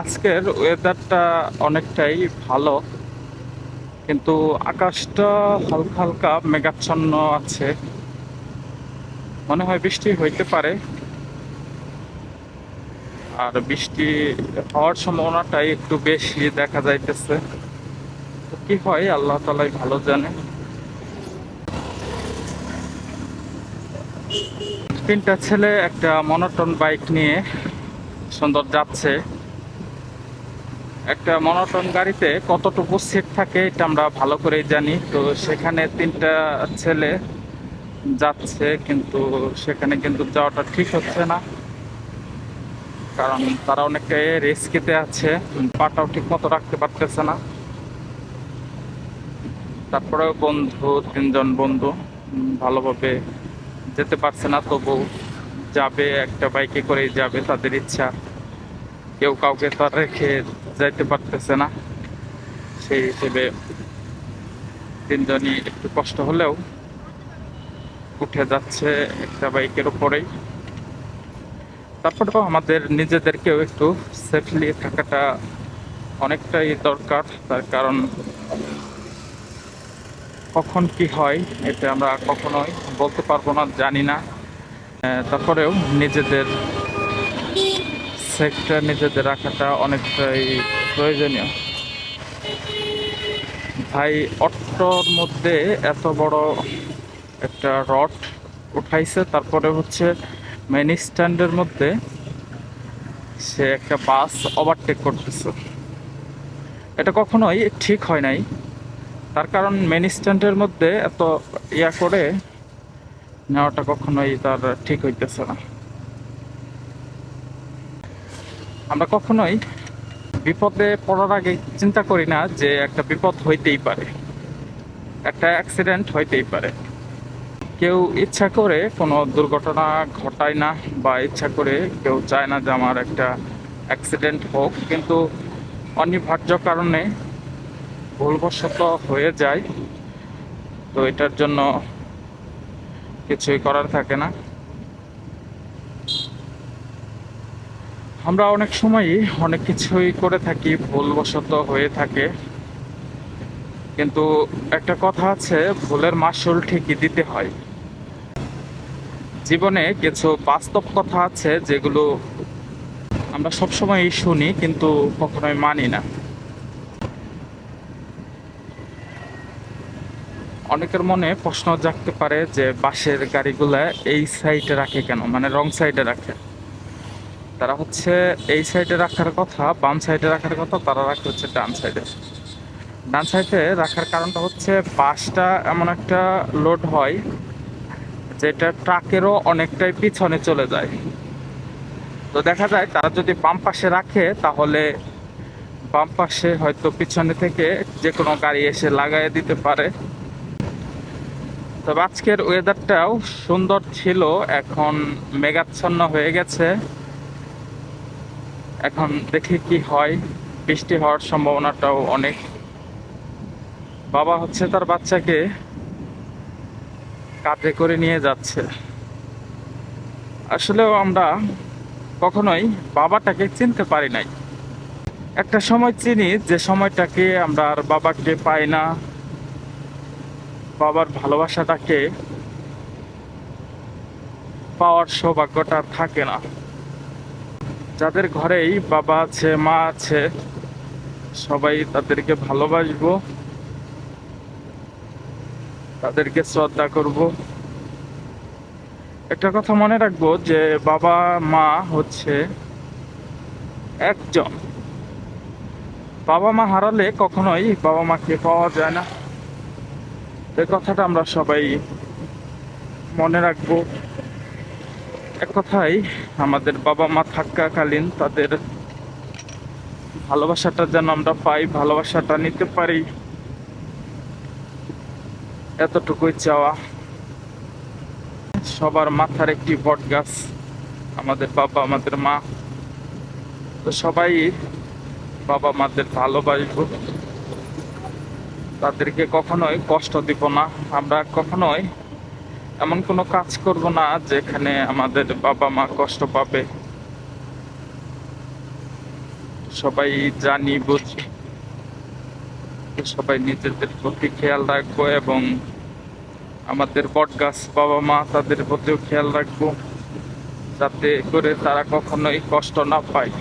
আজকের ওয়েদারটা অনেকটাই ভালো, কিন্তু আকাশটা হালকা হালকা মেঘাচ্ছন্ন আছে। মনে হয় বৃষ্টি হইতে পারে। আর বৃষ্টি হওয়ার সম্ভাবনাটাই একটু বেশি দেখা যাইতেছে। তো কি হয়, আল্লাহ তালাই ভালো জানে। তিনটা ছেলে একটা মনোটন বাইক নিয়ে সুন্দর যাচ্ছে। একটা মনোটন গাড়িতে কতটুকু সিট থাকে এটা আমরা ভালো করেই জানি। তো সেখানে তিনটা ছেলে যাচ্ছে কিন্তু সেখানে কিন্তু যাওয়াটা ঠিক হচ্ছে না। কারণ তারা অনেকটাই রিস্কিতে আছে, পাটাও ঠিক মতো রাখতে পারতেছে না। তারপরেও বন্ধু, তিনজন বন্ধু ভালোভাবে যেতে পারছে না, তবু যাবে, একটা বাইকে করেই যাবে তাদের ইচ্ছা। কেউ কাউকে তার রেখে যাইতে পারতেছে না। সেই হিসেবে তিনজনই একটু কষ্ট হলেও উঠে যাচ্ছে একটা বাইকের উপরেই। তারপরেও আমাদের নিজেদেরকেও একটু সেফলি থাকাটা অনেকটাই দরকার। তার কারণ কখন কি হয় এটা আমরা কখনোই বলতে পারব না, জানি না। তারপরেও নিজেদের সেক্টর নিজেদের রাখাটা অনেকটাই প্রয়োজনীয়। ভাই, অটোর মধ্যে এত বড় একটা রড উঠাইছে, তারপরে হচ্ছে মেন স্ট্যান্ডের মধ্যে সে একটা বাস ওভারটেক করতেছে। এটা কখনোই ঠিক হয় নাই। তার কারণ মেন স্ট্যান্ডের মধ্যে এত ইয়া করে নেওয়াটা কখনোই তার ঠিক হইতেছে না। আমরা কখনোই বিপদে পড়ার আগে চিন্তা করি না যে একটা বিপদ হইতেই পারে, একটা অ্যাক্সিডেন্ট হইতেই পারে। কেউ ইচ্ছা করে কোনো দুর্ঘটনা ঘটায় না বা ইচ্ছা করে কেউ চায় না যে আমার একটা অ্যাক্সিডেন্ট হোক, কিন্তু অনিবার্য কারণে ভুলবশত হয়ে যায়। তো এটার জন্য কিছুই করার থাকে না। আমরা অনেক সময়ই অনেক কিছুই করে থাকি, ভুলবশত হয়ে থাকে। কিন্তু একটা কথা আছে, ভুলের মাসুল ঠিকই দিতে হয়। জীবনে কিছু বাস্তব কথা আছে, যেগুলো আমরা সবসময়ই শুনি, কিন্তু কখনোই মানি না। অনেকের মনে প্রশ্ন জাগতে পারে যে বাসের গাড়িগুলা এই সাইডে রাখে কেন? মানে রং সাইডে রাখে। তারা হচ্ছে এই সাইডে রাখার কথা, বাম সাইডে রাখার কথা, তারা রাখে হচ্ছে ডান সাইডে ডান সাইডে রাখার কারণটা হচ্ছে বাসটা এমন একটা লোড হয়, যেটা ট্রাকেরও অনেকটাই পিছনে চলে যায়। তো দেখা যায় তারা যদি বাম পাশে রাখে, তাহলে বাম পাশে হয়তো পিছনে থেকে যে কোনো গাড়ি এসে লাগাই দিতে পারে। তবে আজকের ওয়েদারটাও সুন্দর ছিল, এখন মেঘাচ্ছন্ন হয়ে গেছে। এখন দেখি কি হয়। বৃষ্টি হওয়ার সম্ভাবনাটাও অনেক। বাবা হচ্ছে তার বাচ্চাকে কাঁধে করে নিয়ে যাচ্ছে। আসলেও আমরা কখনোই বাবাটাকে চিনতে পারি নাই। একটা সময় চিনি, যে সময়টাকে আমরা আর বাবাকে পাই না। বাবার ভালোবাসাটাকে পাওয়ার সৌভাগ্যটা থাকে না। যাদের ঘরেই বাবা আছে, মা আছে, সবাই তাদেরকে ভালোবাসবো, তাদেরকে শ্রদ্ধা করব। একটা কথা মনে রাখব যে বাবা, মা হচ্ছে একজন। বাবা মা হারালে কখনোই বাবা মাকে পাওয়া যায় না। এই কথাটা আমরা সবাই মনে রাখব। এক কথাই আমাদের বাবা মা থাকাকালীন তাদের ভালোবাসাটা যেন আমরা পাই, ভালোবাসাটা নিতে পারি। এতটুকুই চাওয়া। সবার মাথার একটি বট গাছ, আমাদের বাবা, আমাদের মা। তো সবাই বাবা মাদের ভালোবাসবো। তাদেরকে কখনোই কষ্ট দিব না। আমরা কখনোই এমন কোনো কাজ করব না যেখানে আমাদের বাবা মা কষ্ট পাবে। সবাই জানি, বুঝি। সবাই নিজেদের প্রতি খেয়াল রাখব এবং আমাদের বটগাছ বাবা মা তাদের প্রতিও খেয়াল রাখব, যাতে করে তারা কখনোই কষ্ট না পায়।